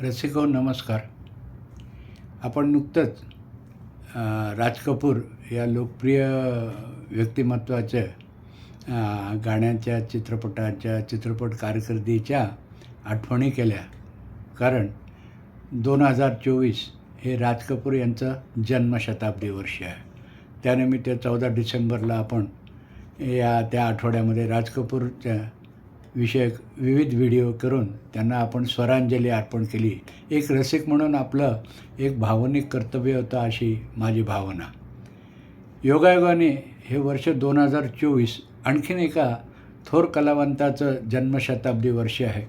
रसिको नमस्कार. आपण नुकतंच राज कपूर या लोकप्रिय व्यक्तिमत्त्वाच्या गाण्यांच्या गाण्याच्या चित्रपटाच्या चित्रपट कारकिर्दीच्या आठवणी केल्या. कारण दोन हजार चोवीस हे राज कपूर यांचं जन्मशताब्दी वर्ष आहे. त्यानिमित्त चौदा डिसेंबरला आपण या त्या आठवड्यामध्ये राज कपूरच्या विषयक विविध व्हिडिओ करून त्यांना आपण स्वरांजली अर्पण केली. एक रसिक म्हणून आपलं एक भावनिक कर्तव्य होतं अशी माझी भावना. योगायोगाने हे वर्ष दोन हजार चोवीस आणखीन एका थोर कलावंताचं जन्मशताब्दी वर्ष आहे.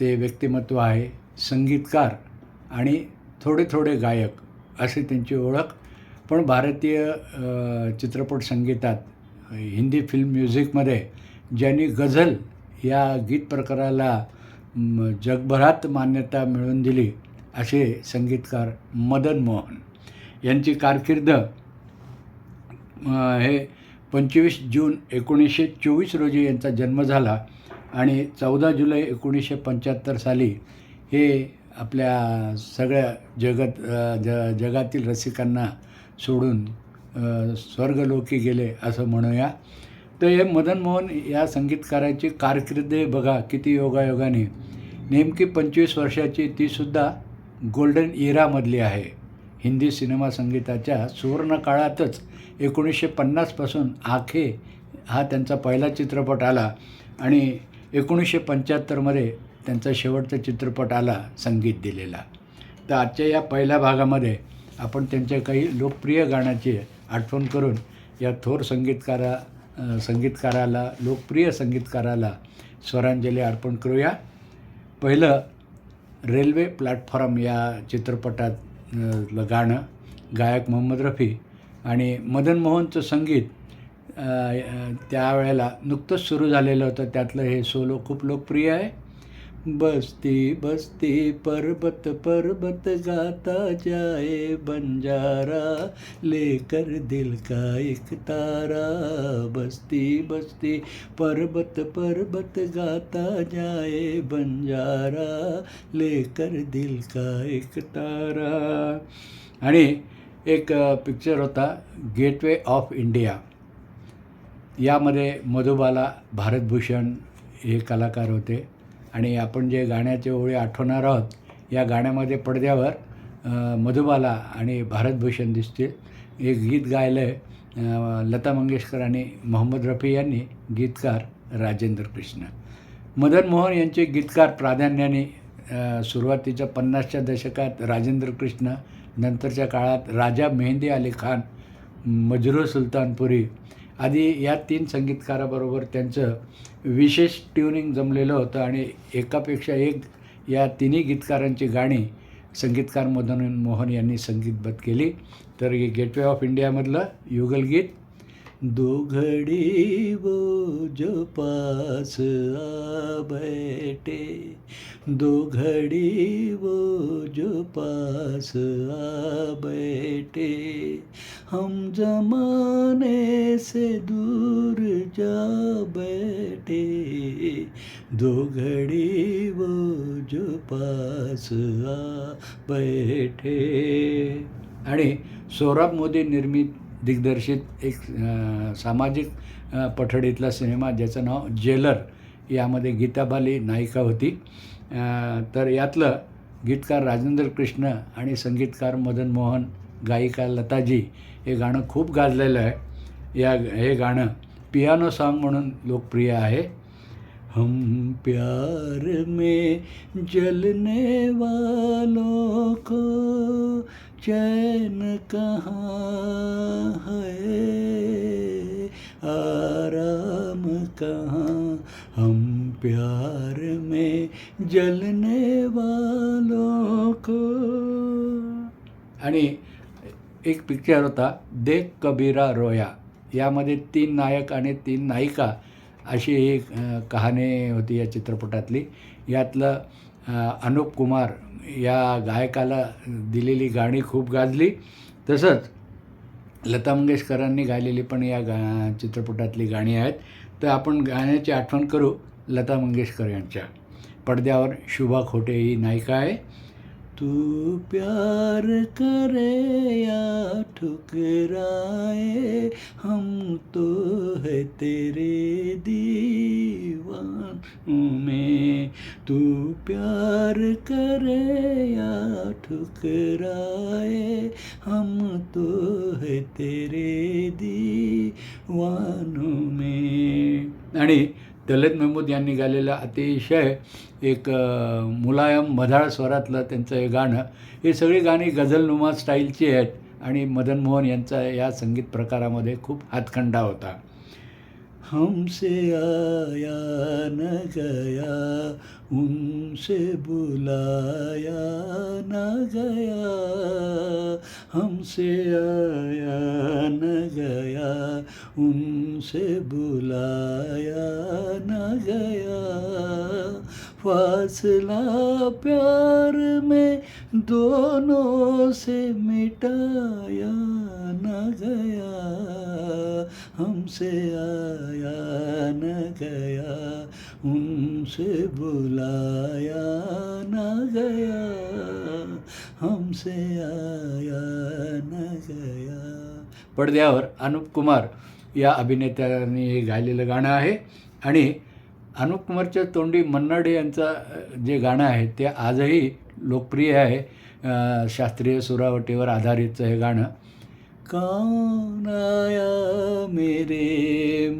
ते व्यक्तिमत्व आहे संगीतकार आणि थोडे थोडे गायक अशी त्यांची ओळख. पण भारतीय चित्रपट संगीतात हिंदी फिल्म म्युझिकमध्ये ज्यांनी गझल या गीत प्रकाराला जगभरात मान्यता मिळवून दिली असे संगीतकार मदन मोहन यांची कारकीर्द हे पंचवीस जून एकोणीसशे चोवीस रोजी यांचा जन्म झाला आणि चौदा जुलै एकोणीसशे पंच्याहत्तर साली हे आपल्या सगळ्या जगत ज जगातील रसिकांना सोडून स्वर्गलोकी गेले असं म्हणूया. तर हे मदन मोहन या संगीतकाराची कारकीर्द बघा किती योगायोगाने. नेमकी पंचवीस वर्षाची तीसुद्धा गोल्डन इरामधली आहे. हिंदी सिनेमा संगीताच्या सुवर्णकाळातच एकोणीसशे पन्नासपासून आखे हा त्यांचा पहिला चित्रपट आला आणि एकोणीसशे पंच्याहत्तरमध्ये त्यांचा शेवटचा चित्रपट आला संगीत दिलेला. तर आजच्या या पहिल्या भागामध्ये आपण त्यांच्या काही लोकप्रिय गाण्याची आठवण करून या थोर संगीतकारा संगीतकाराला लोकप्रिय संगीतकाराला स्वरांजली अर्पण करूया. पहिलं रेल्वे प्लॅटफॉर्म या चित्रपटातलं गाणं गायक मोहम्मद रफी आणि मदन मोहनचं संगीत त्यावेळेला नुकतंच सुरू झालेलं होतं. त्यातलं हे सोलो खूप लोकप्रिय आहे. बस्ती बस्ती पर्वत पर्वत गाता जाए बंजारा लेकर दिल का एक तारा। बस्ती बस्ती पर्वत पर्वत गाता जाए बंजारा लेकर दिल का एक तारा। आणि एक पिक्चर होता गेटवे ऑफ इंडिया यामध्ये मधुबाला भारतभूषण हे कलाकार होते. आणि आपण जे गाण्याचे ओळी आठवणार आहोत या गाण्यामध्ये पडद्यावर मधुबाला आणि भारतभूषण दिसतील. हे गीत गायलं आहे लता मंगेशकर आणि मोहम्मद रफी यांनी गीतकार राजेंद्र कृष्ण. मदन मोहन यांचे गीतकार प्राधान्याने सुरुवातीच्या पन्नासच्या दशकात राजेंद्र कृष्ण नंतरच्या काळात राजा मेहंदी अली खान मजरू सुलतानपुरी आधी या तीन संगीतकाराबरोबर त्यांचं विशेष ट्युनिंग जमलेलं होतं आणि एकापेक्षा एक या तिन्ही गीतकारांची गाणी संगीतकार मदन मोहन यांनी संगीतबद्ध केली. तर हे गेटवे ऑफ इंडियामधलं युगलगीत दोघडी वो जो पास आ बैठे दो वो जो पास आ बैठे हम जमाने से दूर जा बैठे दो घड़ी वो जो पास आ बैठे। आणि सौरभ मोदी निर्मित दिग्दर्शित एक सामाजिक पठडीतला सिनेमा ज्याचं नाव जेलर यामध्ये गीताबाली नायिका होती. तर यातलं गीतकार राजेंद्र कृष्ण आणि संगीतकार मदन मोहन गायिका लताजी हे गाणं खूप गाजलेलं आहे. या हे गाणं पियानो सॉन्ग म्हणून लोकप्रिय आहे. हम प्यार में जलने वालों को चैन कहाँ है? आराम कहाँ? हम प्यार में जलने वालों को। आणि एक पिक्चर होता दे कबीरा रोया. यामध्ये तीन नायक आणि तीन नायिका अशी एक कहाणी होती या चित्रपटातली. यातलं अनुप कुमार या गायकाला दिलेली गाणी खूप गाजली. तसंच लता मंगेशकरांनी गायलेली पण या गा चित्रपटातली गाणी आहेत. तर आपण गाण्याची आठवण करू लता मंगेशकर यांच्या. पडद्यावर शुभा खोटे ही नायिका आहे. तू प्यार करे या ठुकराए हम तो है तेरे दीवानों में। तू प्यार करे या ठुकराए हम तो है तेरे दीवानों में। आणि दलित महमूद यांनी गायलेलं अतिशय एक मुलायम मधाळ स्वरातलं त्यांचं हे गाणं. हे सगळी गाणी गझलनुमा स्टाईलची आहेत आणि मदन मोहन यांचा या संगीत प्रकारामध्ये खूप हातखंडा होता. हमसे आया न गया उनसे बुलाया न गया। हमसे आया न गया उनसे बुलाया न गया। फासला प्यार में दोनों से मिटाया न गया हमसे आया न गया उनसे बुलाया न गया हमसे आया न गया। पडद्यावर अनुप कुमार या अभिनेत्याने हे गायलेलं गाणं आहे आणि अनुप कुमारच्या तोंडी मन्नाडे यांचं जे गाणं आहे ते आजही लोकप्रिय आहे शास्त्रीय सुरावटीवर आधारितचं हे गाणं. कौन आया मेरे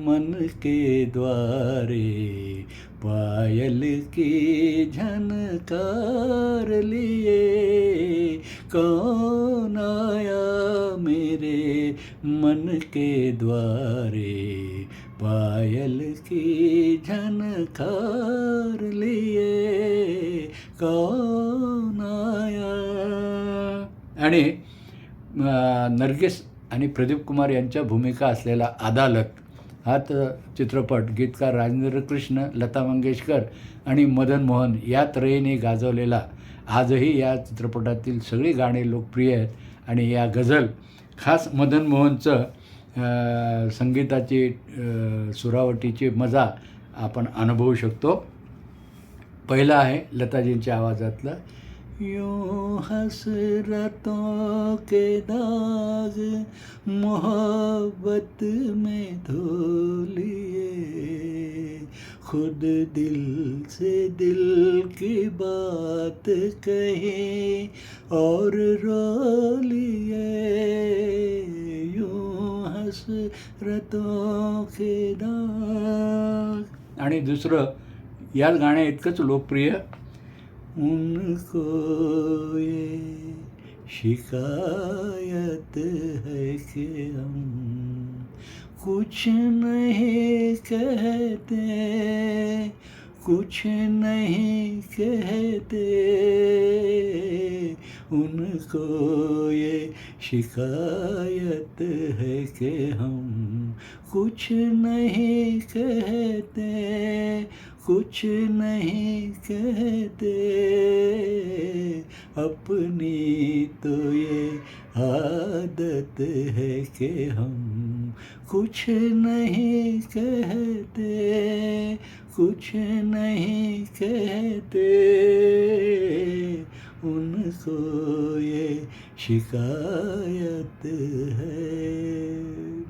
मन के द्वारे? पायल की झनकार लिए। कौन आया मेरे मन के द्वारे? पायल की झनकार लिए। कौन आणि नरगिस आणि प्रदीप कुमार यांच्या भूमिका असलेला अदालत हा तर चित्रपट गीतकार राजेंद्र कृष्ण लता मंगेशकर आणि मदन मोहन या त्रयीने गाजवलेला. आजही या चित्रपटातील सगळी गाणी लोकप्रिय आहेत आणि या गझल खास मदन मोहनचं संगीताची सुरावटीची मजा आपण अनुभवू शकतो. पहिलं आहे लताजींच्या आवाजातलं यूं हसरतों के दाग मोहब्बत में धो लिए खुद दिल से दिल की बात कहे और रो लिए। यूं हसरतों के दाग। आणि दुसरं याच गाण्या इतकंच लोकप्रिय उनको ये शिकायत है कि हम कुछ नहीं कहते, कुछ नहीं कहते। उनको ये शिकायत है कि हम कुछ नहीं कहते कुछ नहीं कहते। अपनी तो ये आदत है कि हम कुछ नहीं कहते। कुछ नहीं कहते। उनको ये शिकायत है।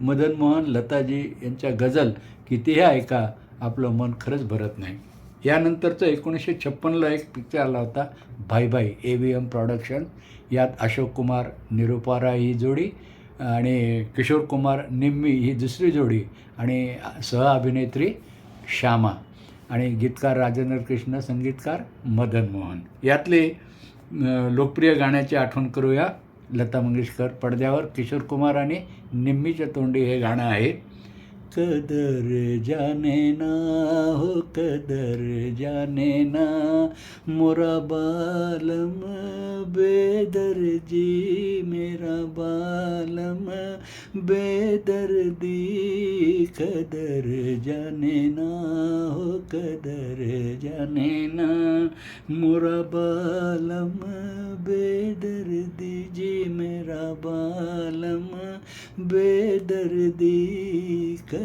मदन मोहन लताजी यांच्या गझल कितीही ऐका आपलं मन खरंच भरत नाही. यानंतरचं एकोणीसशे छप्पनला एक पिक्चर आला होता भाई भाई ए व्ही एम प्रॉडक्शन यात अशोक कुमार निरुपारा ही जोडी आणि किशोर कुमार निम्मी ही दुसरी जोडी आणि सहअभिनेत्री श्यामा आणि गीतकार राजेंद्र कृष्ण संगीतकार मदन मोहन. यातले लोकप्रिय गाण्याची आठवण करूया. लता मंगेशकर पडद्यावर किशोर कुमार आणि निम्मीच्या तोंडी हे गाणं आहे. कदर जाने ना, हो कदर जाने ना। मोरा बालम बेदर्जी मेरा बालम, बेदर्दी कदर जाने ना, हो कदर जाने ना। मोरा बालम, बेदर्दी जी मेरा बालम, बेदर्दी कदर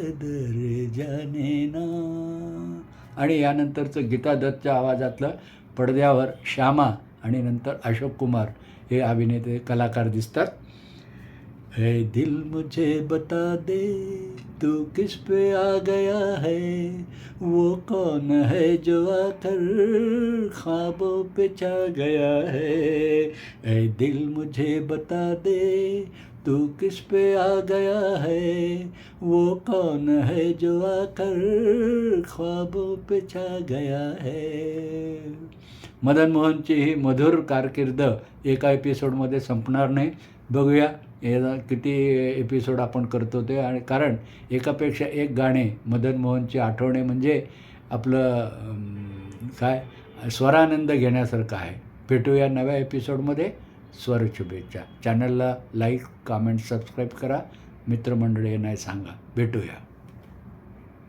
जाने ना आणि यानंतरचं गीता दत्तच्या आवाजातलं पडद्यावर श्यामा आणि नंतर अशोक कुमार हे अभिनेते कलाकार दिसतात. है दिल मुझे बता दे तू किस पे आ गया है? वो कौन है जो आकर ख्वाबों पे छा गया है? ऐ दिल मुझे बता दे तू किस पे आ गया है? वो कौन है जो आकर ख्वाबों पे छा गया है? मदन मोहनची ही मधुर कारकीर्द एका एपिसोडमध्ये संपणार नाही. बघूया याला किती एपिसोड आपण करतो ते. आणि कारण एकापेक्षा एक गाणे मदन मोहनची आठवणे म्हणजे आपलं काय? स्वरानंद घेण्यासारखं आहे. भेटूया नव्या एपिसोडमध्ये. शुभेच्छा चॅनलला लाईक कमेंट सबस्क्राईब करा. मित्रमंडळी नाही सांगा. भेटूया.